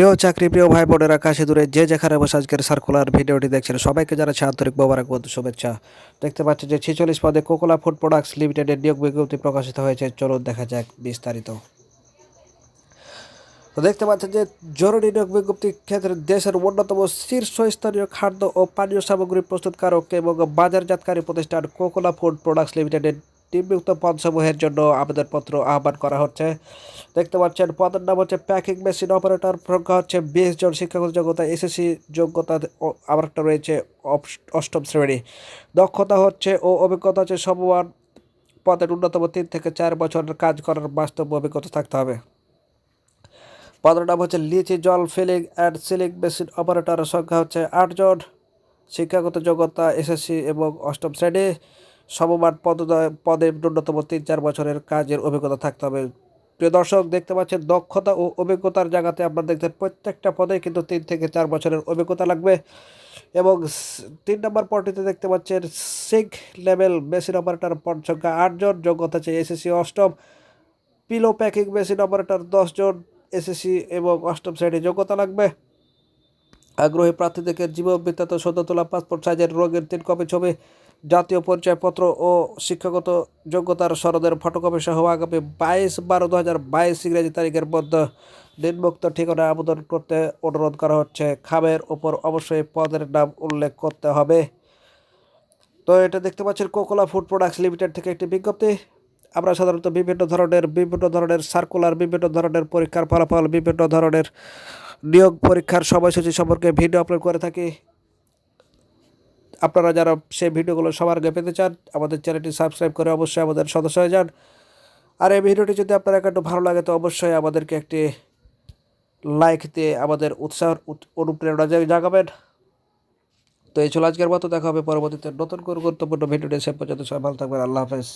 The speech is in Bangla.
প্রিয় চাকরি, প্রিয় ভাই বোনেরা, কাছে দূরে যে যেখানে বসে আজকের সার্কুলার ভিডিওটি দেখছেন, সবাইকে জানাচ্ছি আন্তরিক মোবারক বন্ধু শুভেচ্ছা। দেখতে পাচ্ছেন যে ছেচল্লিশ পদে কোকোলা ফুড প্রোডাক্টস লিমিটেডের নিয়োগ বিজ্ঞপ্তি প্রকাশিত হয়েছে। চলুন দেখা যাক বিস্তারিত। তো দেখতে পাচ্ছেন যে জরুরি নিয়োগ বিজ্ঞপ্তির ক্ষেত্রে দেশের অন্যতম শীর্ষস্থানীয় খাদ্য ও পানীয় সামগ্রী প্রস্তুতকারক এবং বাজারজাতকারী প্রতিষ্ঠান কোকোলা ফুড প্রোডাক্টস লিমিটেডের নিম্নযুক্ত পদসমূহের জন্য আবেদনপত্র আহ্বান করা হচ্ছে। দেখতে পাচ্ছেন, পদের নাম হচ্ছে প্যাকিং মেশিন অপারেটর সংখ্যা হচ্ছে বিশ জন শিক্ষাগত যোগ্যতা, এসএসসি যোগ্যতা আবার একটা রয়েছে অষ্টম শ্রেণি। দক্ষতা হচ্ছে ও অভিজ্ঞতা হচ্ছে সমান পদের ন্যূনতম তিন থেকে চার বছরের কাজ করার বাস্তব অভিজ্ঞতা থাকতে হবে। পদের নাম হচ্ছে লিচি, জল, ফিলিং অ্যান্ড সিলিং মেশিন অপারেটরের সংখ্যা হচ্ছে আটজন শিক্ষাগত যোগ্যতা, এসএসসি এবং অষ্টম শ্রেণি। সমমান পদে ন্যূনতম তিন চার বছরের কাজের অভিজ্ঞতা থাকতে হবে। প্রিয় দর্শক, দেখতে পাচ্ছেন দক্ষতা ও অভিজ্ঞতার জায়গাতে আপনারা দেখতে প্রত্যেকটা পদে কিন্তু তিন থেকে চার বছরের অভিজ্ঞতা লাগবে। এবং তিন নম্বর পদটিতে দেখতে পাচ্ছেন সিঙ্ক লেভেল মেশিন অপারেটর পদ সংখ্যা আটজন যোগ্যতা আছে এসএসসি অষ্টম। পিলো প্যাকিং মেশিন অপারেটর দশজন এসএসসি এবং অষ্টম শ্রেণি যোগ্যতা লাগবে। আগ্রহী প্রার্থীদেরকে জীবন বৃত্তান্ত সদ্য তোলা পাসপোর্ট সাইজের রোগের তিন কপি ছবি জাতীয় পরিচয়পত্র ও শিক্ষাগত যোগ্যতার সনদের ফটোকপি সহ আগামী বাইশ বারো দু হাজার বাইশ ইংরেজি তারিখের মধ্যে নিম্নোক্ত ঠিকানায় আবেদন করতে অনুরোধ করা হচ্ছে। খামের ওপর অবশ্যই পদের নাম উল্লেখ করতে হবে। তো এটা দেখতে পাচ্ছেন, কোকোলা ফুড প্রোডাক্টস লিমিটেড থেকে একটি বিজ্ঞপ্তি। আমরা সাধারণত বিভিন্ন ধরনের বিভিন্ন ধরনের সার্কুলার, বিভিন্ন ধরনের পরীক্ষার ফলাফল, বিভিন্ন ধরনের নিয়োগ পরীক্ষার সময়সূচি সম্পর্কে ভিডিও আপলোড করে থাকি। আপনারা যারা সেই ভিডিওগুলো সবার আগে পেতে চান, আমাদের চ্যানেলটি সাবস্ক্রাইব করে অবশ্যই আমাদের সদস্য হয়ে যান। আর এই ভিডিওটি যদি আপনার একটু ভালো লাগে, তো অবশ্যই আমাদেরকে একটি লাইক দিয়ে আমাদের উৎসাহ অনুপ্রেরণা জাগাবেন। তো এই ছিল আজকের মতো, দেখা হবে পরবর্তীতে নতুন করে গুরুত্বপূর্ণ ভিডিওটি সে পর্যন্ত সবাই ভালো থাকবেন, আল্লাহ হাফেজ।